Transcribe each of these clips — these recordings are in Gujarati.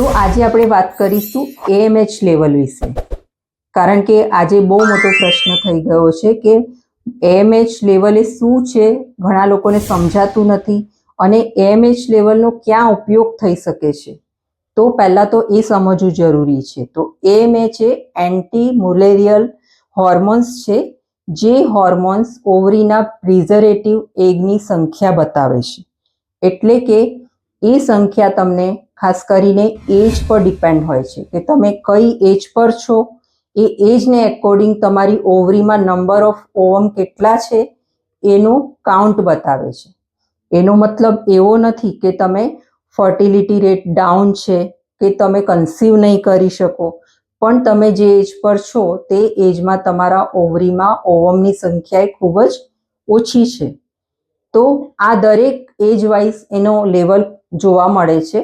તો આજે આપણે વાત કરીશું એએમએચ લેવલ વિશે. કારણ કે આજે બહુ મોટો પ્રશ્ન થઈ ગયો છે કે એએમએચ લેવલ શું છે? ઘણા લોકોને સમજાતું નથી. અને એએમએચ લેવલનો ક્યાં ઉપયોગ થઈ શકે છે? તો પહેલાં તો એ સમજવું જરૂરી છે. તો એએમએચ એ એન્ટી મુલેરિયલ હોર્મોન્સ છે, જે હોર્મોન્સ ઓવરીના પ્રિઝર્વેટિવ એગની સંખ્યા બતાવે છે. એટલે કે એ સંખ્યા તમને ખાસ કરીને એજ પર ડિપેન્ડ હોય છે કે તમે કઈ એજ પર છો. એ એજને એકોર્ડિંગ તમારી ઓવરીમાં નંબર ઓફ ઓવમ કેટલા છે એનું કાઉન્ટ બતાવે છે. એનો મતલબ એવો નથી કે તમે ફર્ટિલિટી રેટ ડાઉન છે કે તમે કન્સીવ નહીં કરી શકો. પણ તમે જે એજ પર છો તે એજમાં તમારા ઓવરીમાં ઓવમની સંખ્યા ખૂબ જ ઓછી છે. તો આ દરેક એજ વાઇઝ એનો લેવલ જોવા મળે છે.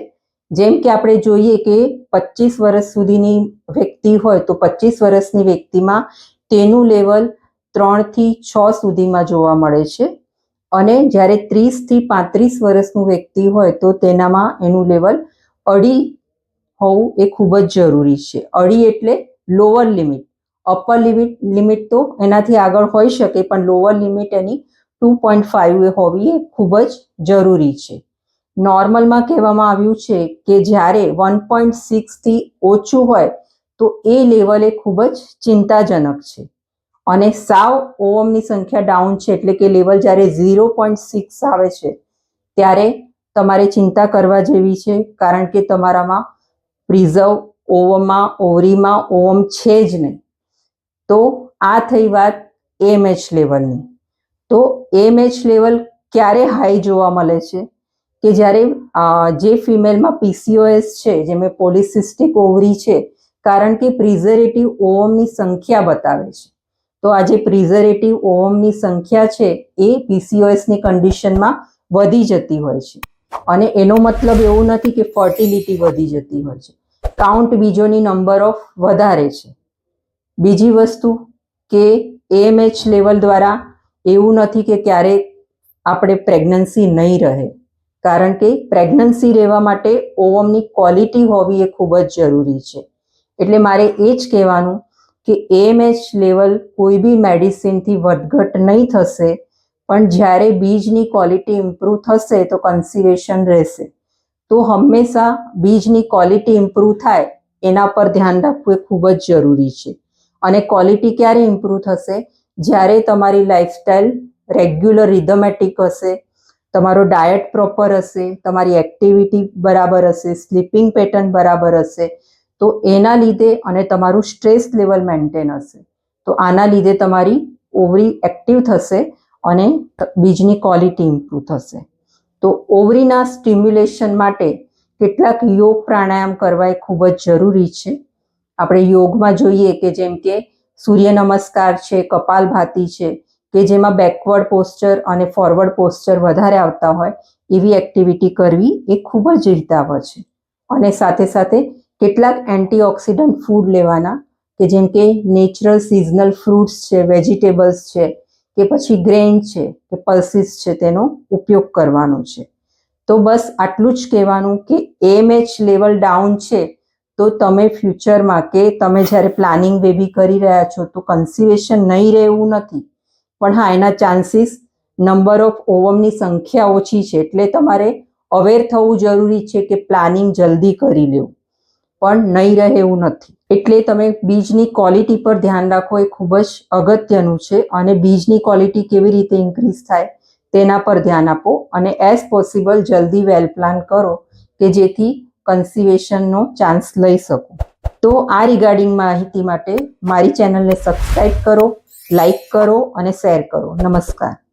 જેમ કે આપણે જોઈએ કે પચીસ વર્ષ સુધીની વ્યક્તિ હોય તો પચીસ વર્ષની વ્યક્તિમાં તેનું લેવલ ત્રણથી છ સુધીમાં જોવા મળે છે. અને જ્યારે ત્રીસથી પાંત્રીસ વર્ષનું વ્યક્તિ હોય તો તેનામાં એનું લેવલ અઢી હોવું એ ખૂબ જ જરૂરી છે. અઢી એટલે lower limit upper limit limit તો એનાથી આગળ હોઈ શકે, પણ લોઅર લિમિટ એની ટુ પોઈન્ટ ફાઇવ હોવી એ ખૂબ જ જરૂરી છે. નોર્મલમાં કહેવામાં આવ્યું છે કે જ્યારે વન પોઈન્ટ સિક્સથી ઓછું હોય તો એ લેવલ ખૂબ જ ચિંતાજનક છે. અને સાવ ઓવમની સંખ્યા ડાઉન છે એટલે કે લેવલ જ્યારે ઝીરો પોઈન્ટ સિક્સ આવે છે, ત્યારે તમારે ચિંતા કરવા જેવી છે કારણ કે તમારામાં પ્રિઝર્વ ઓવમમાં, ઓવરીમાં, ઓવમ છે જ નહીં. તો આ થઈ વાત એમએચ લેવલની. તો એમએચ લેવલ ક્યારે હાઈ જોવા મળે છે? કે જ્યારે જે ફિમેલમાં પીસીઓએસ છે, જેમાં પોલિસિસ્ટિક ઓવરી છે, કારણ કે પ્રિઝર્વેટિવ ઓવમની સંખ્યા બતાવે છે. તો આ જે પ્રિઝર્વેટિવ ઓવમની સંખ્યા છે, એ પીસીઓએસની કન્ડિશનમાં વધી જતી હોય છે. અને એનો મતલબ એવું નથી કે ફર્ટિલિટી વધી જતી હોય છે. કાઉન્ટ બીજોની નંબર ઓફ વધારે છે. બીજી વસ્તુ કે એમએચ લેવલ દ્વારા એવું નથી કે ક્યારેક આપણે પ્રેગ્નન્સી નહીં રહે. કારણ કે પ્રેગ્નન્સી રહેવા માટે ઓવમની ક્વોલિટી હોવી એ ખૂબ જ જરૂરી છે. એટલે મારે એ જ કહેવાનું કે એએમએચ લેવલ કોઈ બી મેડિસિનથી વધઘટ નહીં થશે, પણ જ્યારે બીજની ક્વોલિટી ઇમ્પ્રૂવ થશે તો કન્સિવેશન રહેશે. તો હંમેશા બીજની ક્વોલિટી ઇમ્પ્રૂવ થાય, એના પર ધ્યાન રાખવું એ ખૂબ જ જરૂરી છે. અને ક્વોલિટી ક્યારે ઇમ્પ્રૂવ થશે? જ્યારે તમારી લાઈફસ્ટાઈલ રેગ્યુલર રિધમેટિક હશે તમારો ડાયટ પ્રોપર હશે, તમારી એક્ટિવિટી બરાબર હશે સ્લીપિંગ પેટર્ન બરાબર હશે, તો એના લીધે અને તમારું સ્ટ્રેસ લેવલ મેન્ટેન હશે. તો આના લીધે તમારી ઓવરી એક્ટિવ થશે અને બીજની ક્વોલિટી ઇમ્પ્રૂવ થશે. તો ઓવરીના સ્ટિમ્યુલેશન માટે કેટલાક યોગ પ્રાણાયામ કરવા એ ખૂબ જ જરૂરી છે. આપણે યોગમાં જોઈએ કે જેમ કે સૂર્ય નમસ્કાર છે, કપાલભાતી છે કે જેમાં બેકવર્ડ પોસ્ચર અને ફોરવર્ડ પોસ્ચર વધારે આવતા હોય, એવી એક્ટિવિટી કરવી એ ખૂબ જ હિતાવહ છે. અને સાથે સાથે કેટલાક એન્ટીઓક્સિડન્ટ ફૂડ લેવાના, કે જેમ કે નેચરલ સિઝનલ ફ્રૂટ્સ છે વેજીટેબલ્સ છે, કે પછી ગ્રેન છે, કે પલ્સીસ છે, તેનો ઉપયોગ કરવાનો છે. તો બસ આટલું જ કહેવાનું કે એમએચ લેવલ ડાઉન છે, તો તમે ફ્યુચરમાં કે તમે જ્યારે પ્લાનિંગ બેબી કરી રહ્યા છો, તો કન્સિવેશન નહીં રહેવું નથી. પણ હા, એના ચાન્સીસ નંબર ઓફ ઓવમની સંખ્યા ઓછી છે, એટલે તમારે અવેર થવું જરૂરી છે કે પ્લાનિંગ જલ્દી કરી લેવું પણ નહીં રહે એવું નથી. એટલે તમે બીજની ક્વોલિટી પર ધ્યાન રાખો, એ ખૂબ જ અગત્યનું છે અને બીજની ક્વોલિટી કેવી રીતે ઇન્ક્રીઝ થાય તેના પર ધ્યાન આપો અને એઝ પોસિબલ જલ્દી વેલ પ્લાન કરો કે જેથી કન્સિવેશનનો ચાન્સ લઈ શકો. તો આ રિગાર્ડિંગ માહિતી માટે મારી ચેનલને સબસ્ક્રાઈબ કરો. લાઈક કરો અને શેર કરો. નમસ્કાર.